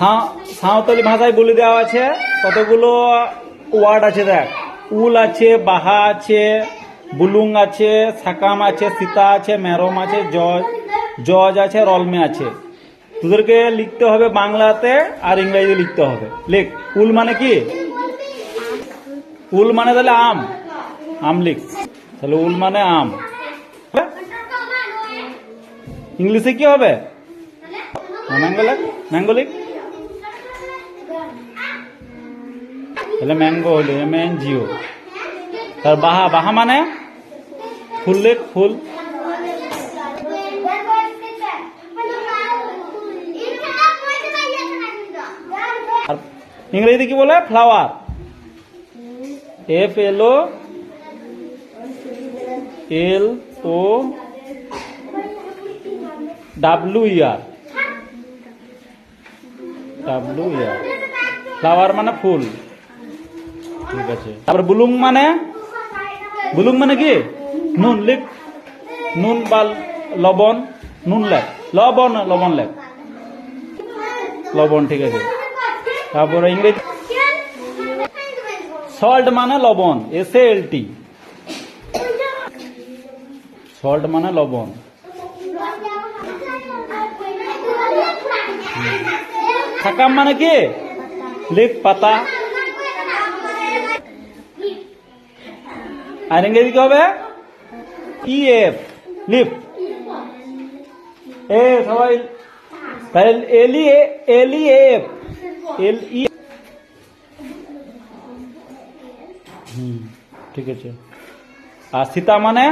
সাঁওতালি ভাষায় বলে দেওয়া আছে, কতগুলো ওয়ার্ড আছে দেখ। উল আছে, বাহা আছে, বুলুং আছে, সাকাম আছে, সীতা আছে, মেরম আছে জজ জজ আছে, রলমে আছে। তোদেরকে লিখতে হবে বাংলাতে আর ইংরাজিতে লিখতে হবে। লিখ। উল মানে কি? উল মানে তাহলে আম। আম লিখ। তাহলে উল মানে আম। ইংলিশে কি হবে? লেখ। ম্যাঙ্গো তাহলে ম্যাঙ্গো হলো এম এন জিও তার বাহা বাহা মানে ফুল লেখ ফুল আর ইংরেজিতে কি বলে flower F L O L O W er W er flower মানে ফুল ঠিক আছে। তারপর বুলুং মানে? বুলুং মানে কি? নুন লিখ নুন বা লবণ নুন লেখ লবণ লবণ লেখ লবণ ঠিক আছে। তারপরে ইংরেজি সল্ট মানে লবণ এস এল টি সল্ট মানে লবণ। থাকাম মানে কি? লিখ পাতা। আর ইংরেজি কি হবে? ই লিফ এ, সবাই, তাহলে এলি এলি এফ এল ই হুম, ঠিক আছে। আর সীতা মানে?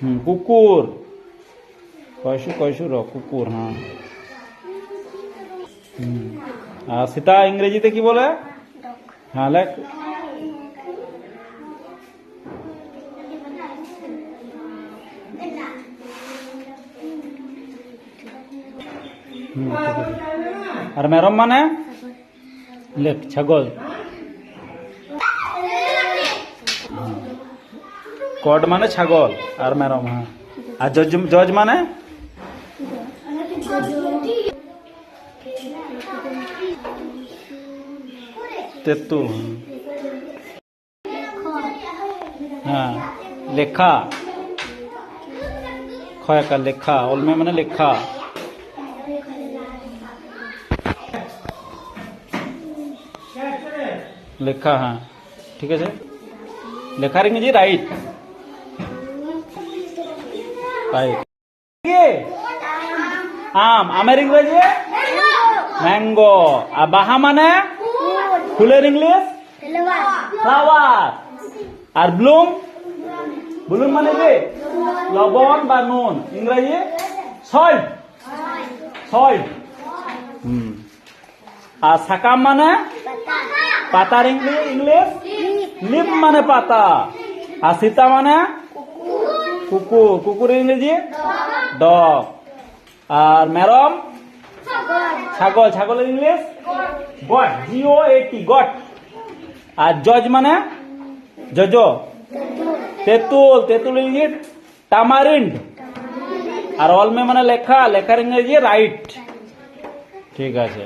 হুম, কুকুর। কয়শো কয়শো র, কুকুর হ্যাঁ। হুম, আর সীতা ইংরেজিতে কি বলে? হ্যাঁ লেখ। আর মেরম মানে লেখ ছাগল কট মানে ছাগল আর মেরম হ্যাঁ আর জজ জজ মানে তেঁতুল হ্যাঁ লেখা খয়াকা লেখা অলমে মানে লেখা লেখা হ্যাঁ। ঠিক আছে? লেখার ইংরেজি রাইট রাইট আম। আমের ইংরেজি? ম্যাঙ্গো। আর বাহা মানে? ফুলের ইংলিশ? ফ্লাওয়ার। আর ব্লুম? ব্লুম মানে কি? লবণ বা নুন। ইংরেজি? সল্ট সল্ট হুম। আর সাকাম মানে? পাতার ইংলিশ? লিপ মানে পাতা। আর সীতা মানে? কুকুর। কুকুর ইংরেজি? ডগ। আর মেরম ছাগল। ছাগলের ইংলিশ? গট। জিও এটি গট। আর জজ মানে? জজ। তেঁতুল। তেঁতুল ইংরেজি টামারিন্ড। আর অলমে মানে লেখা। লেখার ইংরেজি, রাইট। ঠিক আছে।